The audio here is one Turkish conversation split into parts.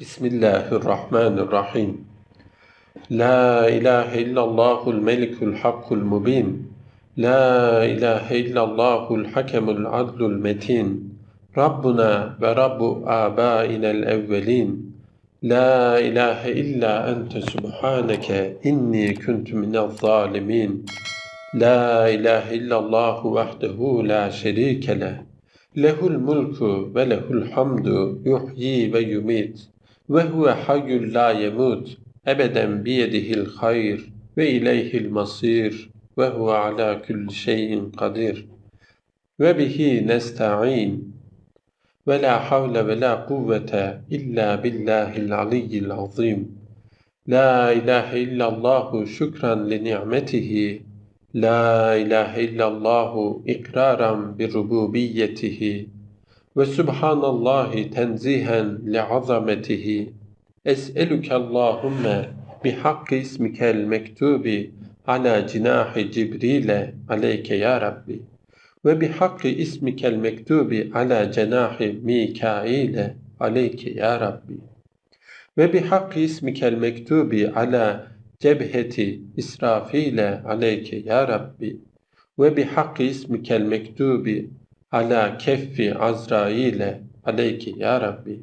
Bismillahirrahmanirrahim. La ilahe illallahul melikul hakkul mubin. La ilahe illallahul hakemul adlul metin. Rabbuna ve Rabbu abainel evvelin. La ilahe illa ente subhaneke inni kuntu minez zalimin. La ilahe illallahu vahdehu la şerike leh. Lehul mulku ve lehul hamdu yuhyi ve yumit. Ve huve hayyul la yemut. Ebeden biyedihil hayr ve ileyhil masir. Ve huve ala kulli şeyin kadir. Ve bihi nesta'in. Ve la havle ve la kuvvete illa billahil aliyyil azim. La ilahe illallahu şükran li ni'metihi La ilahe illallahu ikraran bi rububiyetihi ve subhanallahi tenzihen li azametihi. Es'eluke Allahumme bi hakkı ismikel mektubi ala cinahi Cibril'e aleyke ya Rabbi. Ve bi hakkı ismikel mektubi ala cenahi Mikail'e aleyke ya Rabbi. Ve bi hakkı ismikel mektubi ala cebheti İsrafile aleyke ya Rabbi. Ve bi hakkı ismikel mektubi ala keffi Azrail'e aleyke ya Rabbi.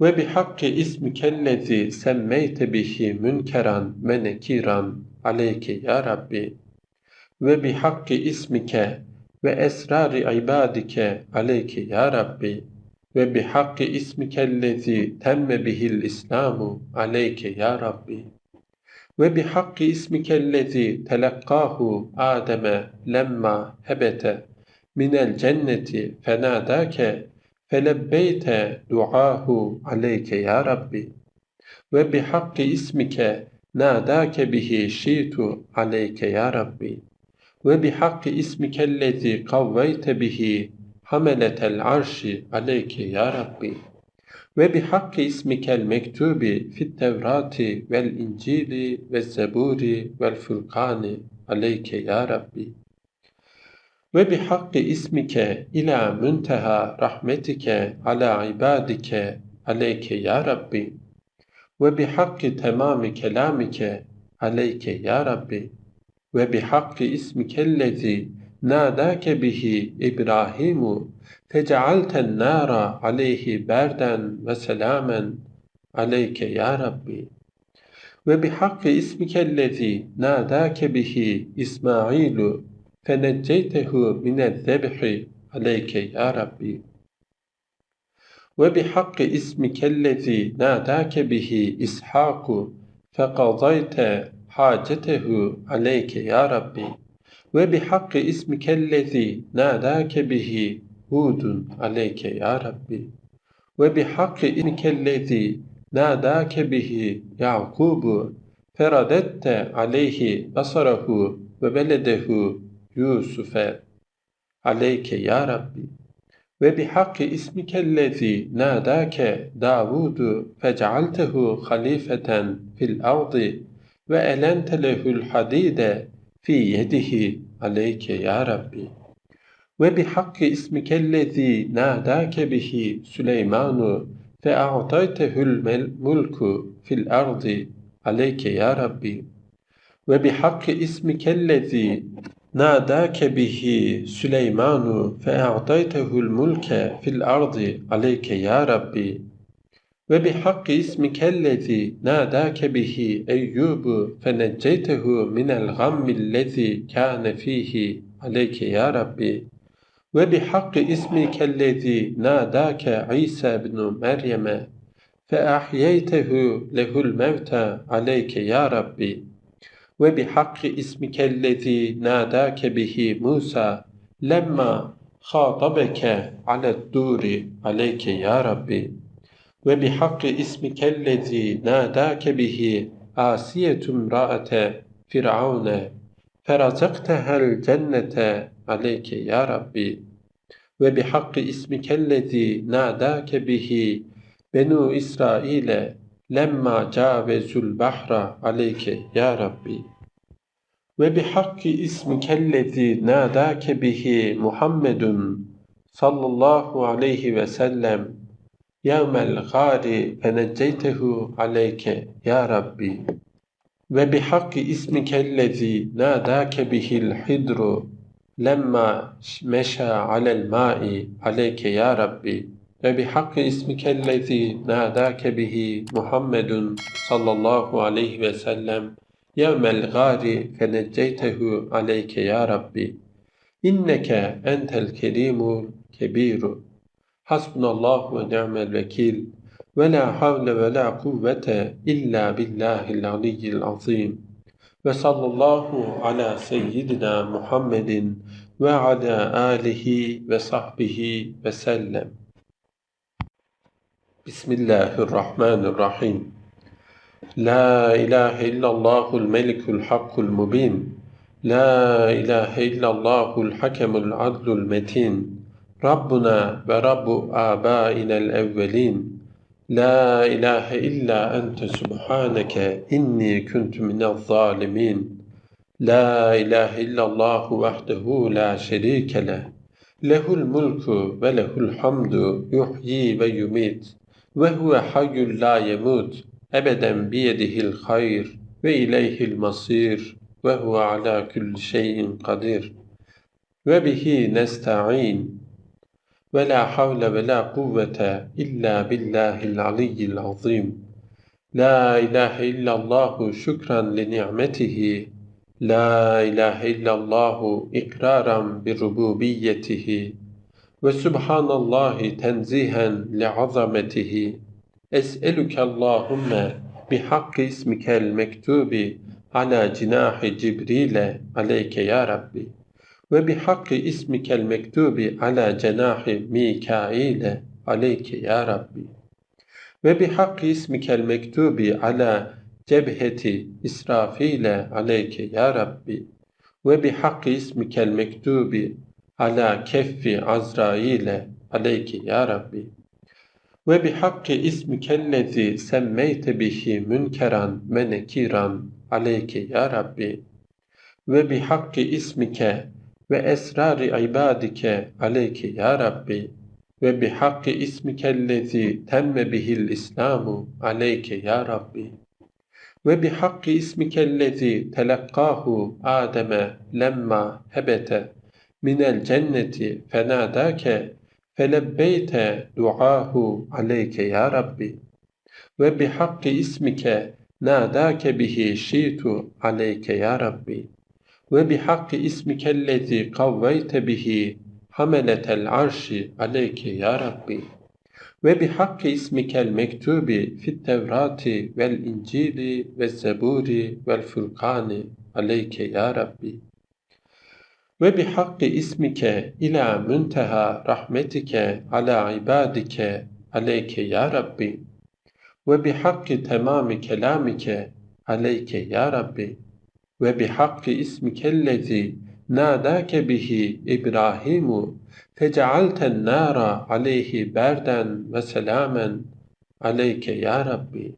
Ve bi hakkı ismikellezi semmeyte bihi münkeran ve nekiran aleyke ya Rabbi. Ve bi hakkı ismike ve esrari ibadike aleyke ya Rabbi. Ve bi hakkı ismikellezi temme bihil İslamu aleyke ya Rabbi. Ve bi hakki ismikellezi telakkahu Adem'e lemma hebete minel cenneti fenadake felebbeyte duahu aleyke ya Rabbi. Ve bi hakki ismike nadake bihi şitu aleyke ya Rabbi. Ve bi hakki ismikellezi kavveyte bihi hameletel arşi aleyke ya Rabbi. Ve bi hakkı ismikel mektubi fit tevrati vel incili ve bi hakkı ismike ila münteha rahmetike ala ibadike aleyke ya Rabbi. Ve bi hakkı temami kelamike aleyke ya Rabbi. Ve bi hakkı ismikellezi nadake bihi İbrahimu fecealten nara aleyhi berden ve selamen aleyke ya Rabbi. Ve bihakkı ismikellezi nadake bihi İsmailu fenecceytehu minezzebhi aleyke ya Rabbi ve bihakkı ismikellezi nadake bihi İshaku fekazayte hacetehu aleyke ya Rabbi ve bihakkı ismikellezi nadake bihi Hudun aleyke ya Rabbi ve bihakkı ismikellezi nadake bihi Yakubu feradette aleyhi basarahu ve beledehu Yusuf'e aleyke ya Rabbi ve bihakkı ismikellezi nadake Davudu fecealtehu halifeten fil ardi ve elente lehul hadide fi yedihi aleyke ya Rabbi. Ve bi hakkı ismikellezi nadake bihi Süleymanu fe a'taytehul mulku fil ardi aleyke ya Rabbi. Ve bi hakkı ismikellezi nadake bihi Süleymanu fe a'taytehul mulke fil ardi aleyke ya Rabbi ve bi hakkı ismikellezi nadake bihi Eyyubu fenecceytehu minel gammillezi kâne fihi aleyke ya Rabbi ve bi hakkı ismikellezi nadake İsa ibn Meryem'e fe ahyeytehu lehul mevta aleyke ya Rabbi ve bi hakkı ismikellezi nadake bihi Musa lemma khatabeke alet duri aleyke ya Rabbi ve bihakkı ismikellezi nadake bihi asiyetum ra'ate firavune ferazaktehel cennete aleyke ya Rabbi ve bihakkı ismikellezi lemma cavezul bahra aleyke ya Rabbi. Ve bihakkı ismikellezi nadake bihi Muhammedun sallallahu aleyhi ve sellem. Yevmel gari feneceytehu aleyke ya Rabbi. Ve bihakki ismikellezi nadake bihil hidru. Lemma meşa alel ma'i aleyke ya Rabbi ve bihakki ismikellezi nadake bihi Muhammedun sallallahu aleyhi ve sellem yevmel gari feneceytehu aleyke ya Rabbi inneke entel kerimul kebiru hasbunallahu ve ni'mel vekil ve la havle ve la kuvvete illa billahil aliyyil azim ve sallallahu ala seyyidina Muhammedin ve ala alihi ve sahbihi ve sellem. Bismillahirrahmanirrahim. La ilahe illallahul melikul hakkul mubin. La ilahe illallahul hakemul adlul metin. Rabbuna ve Rabbu abainel evvelin. La ilahe illa ente subhaneke inni kuntu minez zalimin. La ilahe illallahu vahdehu la şerike leh. Lehul mulku ve lehul hamdu yuhyi ve yumit. Ve huve hayyul la yemut. Ebeden biyedihil hayr ve ileyhil masir. Ve huve ala kulli şeyin kadir. Ve bihi nesta'in. Ve la havle ve la kuvvete illa billahil aliyyil azim. La ilahe illallahu şükran li ni'metihi. La ilahe illallahu ikraran bi rububiyetihi. Ve subhanallahi tenzihen li azametihi. Es'eluke Allahümme bihakkı ismikel mektubi ala cinahi Cibril'e aleyke ya Rabbi. Ve bihakkı ismikel mektubi ala cenahi Mikail'e aleyke ya Rabbi. Ve bihakkı ismikel mektubi ala cebheti İsrafil'e aleyke ya Rabbi. Ve bihakkı ismikel mektubi ala keffi Azrail'e aleyke ya Rabbi. Ve bihakkı ismikellezi semmeyte bihi münkeran ve nekiran aleyke ya Rabbi. Ve bihakkı ismike ve esrari ibadike aleyke ya Rabbi. Ve bihakkı ismikellezi temme bihil İslamu aleyke ya Rabbi. Ve bihakkı ismikellezi telakkahu Adem'e lemma hebete minel cenneti fenadake felebbeyte duahu aleyke ya Rabbi. Ve bihakkı ismike nadake bihi şitu aleyke ya Rabbi. Ve bihakkı ismikellezi kavveyte bihi hameletel arşi aleyke ya Rabbi. Ve bihakkı ismikel mektubi fit tevrati vel incili ve zeburi ve bihakkı ismike ila münteha rahmetike ala ibadike aleyke ya Rabbi. Ve bihakkı temami kelamike aleyke ya Rabbi. Ve bihakkı ismikellezi nadake bihi İbrahimu fecealten nara aleyhi berden ve selamen aleyke ya Rabbi.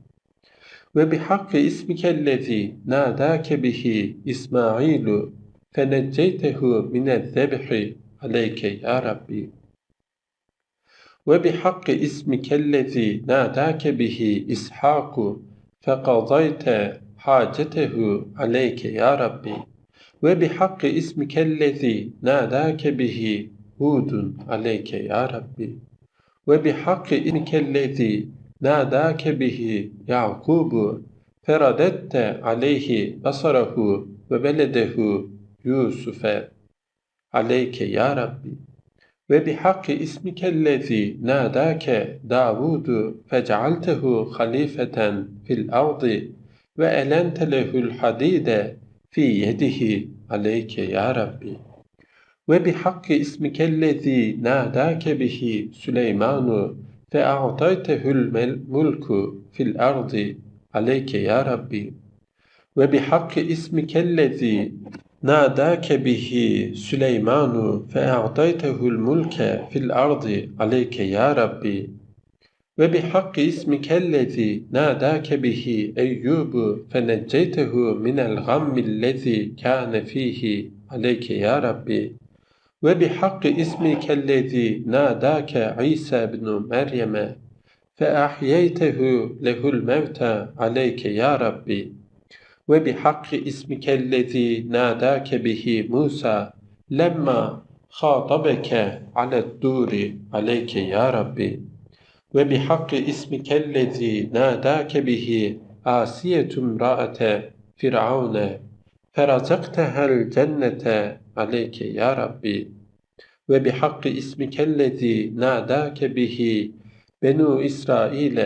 Ve bihakkı ismikellezi nadake bihi İsmailu feneceytehu minezzebhi aleyke ya Rabbi ve bihakkı ismikellezi nadake bihi İshaku fekazayte hacetehu aleyke ya Rabbi ve bihakkı ismikellezi nadake bihi Hudun aleyke ya Rabbi ve bihakkı ismikellezi nadake bihi Yakubu feradette aleyhi basarahu ve beledehu Yusuf'e aleyke ya Rabbi ve bihakkı ismikellezi nadake Davudu fecealtehu halifeten fil ardi ve elente lehul hadide fi yedihi aleyke ya Rabbi ve bihakkı ismikellezi nadake bihi Süleymanu fe a'taytehul mulku fil ardi aleyke ya Rabbi ve bihakkı ismikellezi ناداك به سليمان فأعطيته الملك في الأرض عليك يا ربي. وبحق اسمك الذي ناداك به أيوب فنجيته من الغم الذي كان فيه عليك يا ربي. وبحق اسمك الذي ناداك عيسى بن مريم فأحييته له الموت عليك يا ربي. وبحق اسمك الذي ناداك به موسى لما خاطبك على الدور عليك يا ربي. وبحق اسمك الذي ناداك به آسية امرأة فرعون فرزقتها الجنة عليك يا ربي؟ وبحق اسمك الذي ناداك به بنو إسرائيل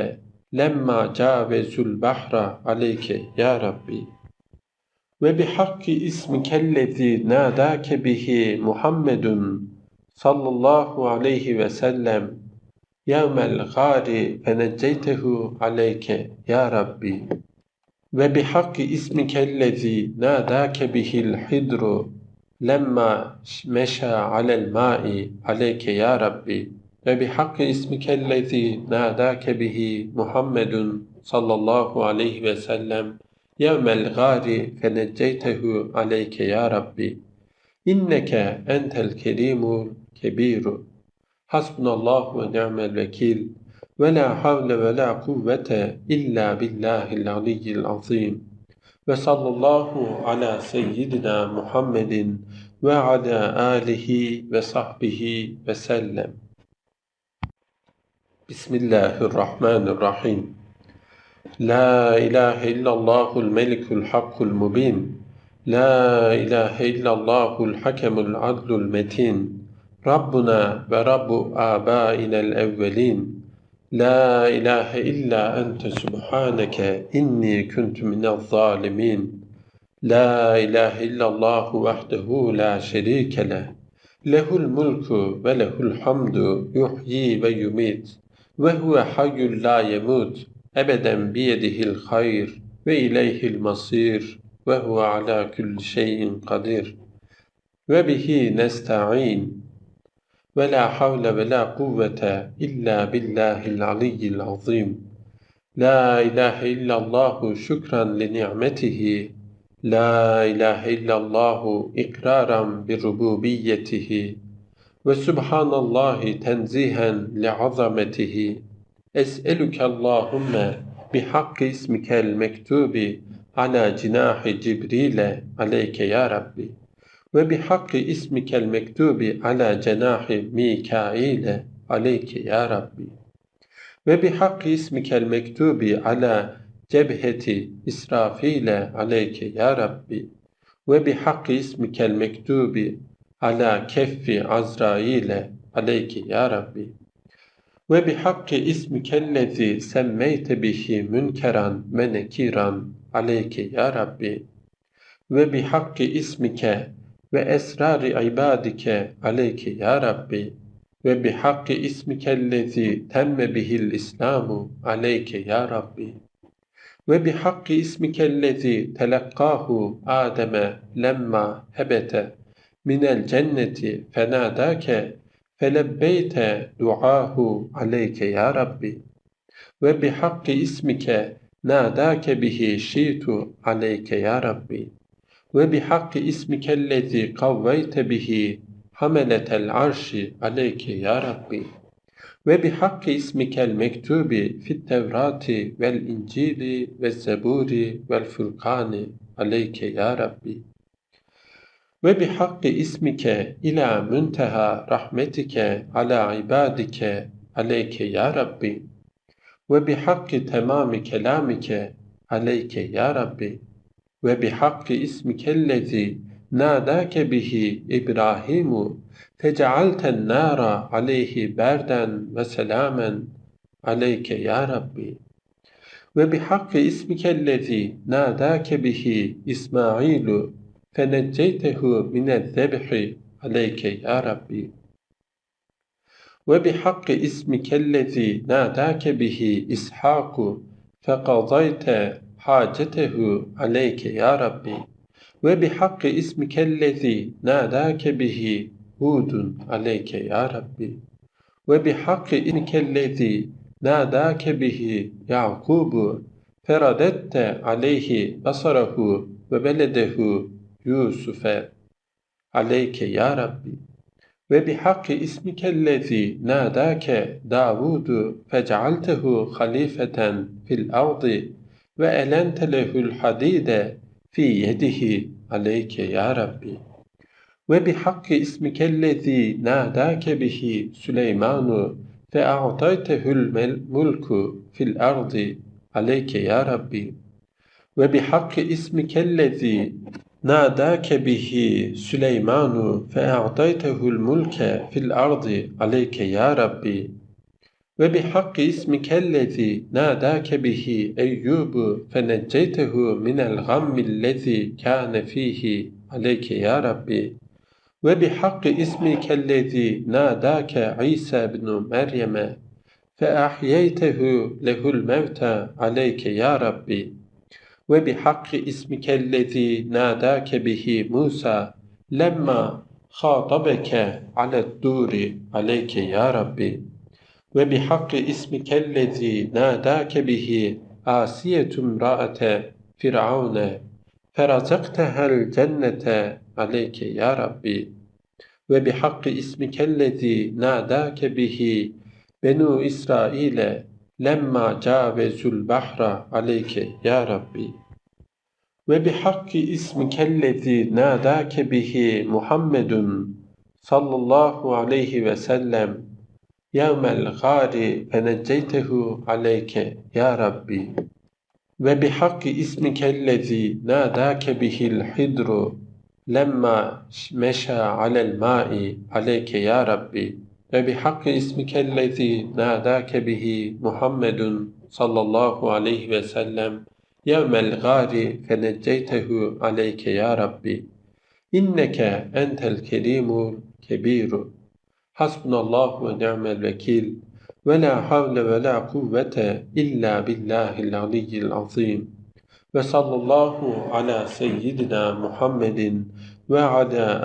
lemma cavezul bahra aleyke ya Rabbi. Ve bi hakki ismikellezi nadake bihi Muhammedun sallallahu aleyhi ve sellem. Yevmel gari fenecceytehu aleyke ya Rabbi. Ve bi hakki ismikellezi nadake bihil hidru. Lemma meşa alel ma'i aleyke ya Rabbi. وبحق اسمك الذي ناداك به محمد صلى الله عليه وسلم يوم الغار فنجيته عليك يا ربي. إنك أنت الكريم الكبير. حسبنا الله ونعم الوكيل. ولا حول ولا قوة إلا بالله العلي العظيم. وصلى الله على سيدنا محمد وعلى آله وصحبه وسلم. Bismillahirrahmanirrahim. La ilahe illallahul melikul hakkul mubin. La ilahe illallahul hakemul adlul metin. Rabbuna ve Rabbu abainel evvelin. La ilahe illa ente subhaneke inni kuntu minez zalimin. La ilahe illallahu vahdehu la şerike leh. Lehul mulku ve lehul hamdu yuhyi ve yumit. Ve huve hayyul la yemut. Ebeden biyedihil hayr ve ileyhil masir ve huve ala kulli şeyin kadir. Ve bihi nesta'in ve la havle ve la kuvvete illa billahil aliyyil azim. La ilahe illallahu şükran li ni'metihi. La ilahe illallahu ikraran bi rububiyyetihi ve subhanallahi tenzihen li azametihi. Es'elüke Allahumme bi hakkı ismikel mektubi ala cinahi Cibril'e aleyke ya Rabbi. Ve bi hakkı ismikel mektubi ala cenahi Mikail'e aleyke ya Rabbi. Ve bi hakkı ismikel mektubi ala cebheti İsrafil'e aleyke ya Rabbi. Ve bi hakkı ismikel mektubi ala keffi azraile aleyki ya Rabbi. Ve bi hakkı ismikellezi semmeyte bihi münkeran ve nekiran aleyki ya Rabbi. Ve bi hakkı ismike ve esrari ibadike aleyki ya Rabbi. Ve bi hakkı ismikellezi temme bihil İslamu aleyke ya Rabbi. Ve bi hakkı ismikellezi telakkahu Adem'e lemma hebete. من الجنة فناداك فلبيت دعاه عليك يا ربي وبحق اسمك ناداك به شيت عليك يا ربي وبحق اسمك الذي قويت به حملة العرش عليك يا ربي وبحق اسمك المكتوب في التوراة والإنجيل والزبور والفرقان عليك يا ربي ve bi hakkı ismike ila münteha rahmetike ala ibadike aleyke ya Rabbi. Ve bi hakkı temami kelamike aleyke ya Rabbi. Ve bi hakkı ismikellezi nadake bihi İbrahimu tecealten nara aleyhi berden ve selamen aleyke ya Rabbi. Ve bi hakkı ismikellezi nadake bihi İsmailu فنجيته من الذبح عليك يا ربي. وبحق اسمك الذي ناداك به إسحاق فقضيت حاجته عليك يا ربي. وبحق اسمك الذي ناداك به هود عليك يا ربي. وبحق اسمك الذي ناداك به يعقوب فرددت عليه بصره وبلده Yusuf'e aleyke ya Rabbi ve bi hakkı ismikellezi nadake Davudu fec'altehu halifeten fil ardı ve elentelehul hadide fi yedihi aleyke ya Rabbi ve bi hakkı ismikellezi nadake bihi Süleymanu fe a'taytehul mulku fil ardı aleyke ya Rabbi ve bi hakkı ismikellezi nadâke bihi Süleymanu fe a'taytehul mulke fil ardı aleyke ya Rabbi ve bihakki ismikellezi nadâke bihi Eyyubu fe necceytehu minel gammillezi kâne fihi aleyke ya Rabbi ve bihakki ismikellezi nadâke İsa ibn Meryem'e fe ahyeytehu lehul mevta aleyke ya Rabbi ve bihakki ismikellezi nadake bihi Musa lemma khatabeke ale'd-duri aleyke ya Rabbi. Ve bihakki ismikellezi nadake bihi Asiyetum ra'ate Firavune ferazaktehel cennete aleyke ya Rabbi. Ve bihakki ismikellezi nadake bihi Benu İsrail'e lemma cavezul bahra aleyke ya Rabbi. Ve bihakki ismikellezi nadake bihi Muhammedun sallallahu aleyhi ve sellem. Yevmel gari fenecceytehu aleyke ya Rabbi. Ve bihakki ismikellezi nadake bihil hidru. Lemma meşa alel ma'i aleyke ya Rabbi ve bihakki ismikellezi nadake bihi Muhammedun sallallahu aleyhi ve sellem yevmel gari fenecceytehu aleyke ya Rabbi inneke entel kerimul kebiru hasbunallahu ve ni'mel vekil ve la havle ve la kuvvete illa billahil aliyyil azim ve sallallahu ala seyyidina Muhammedin ve ala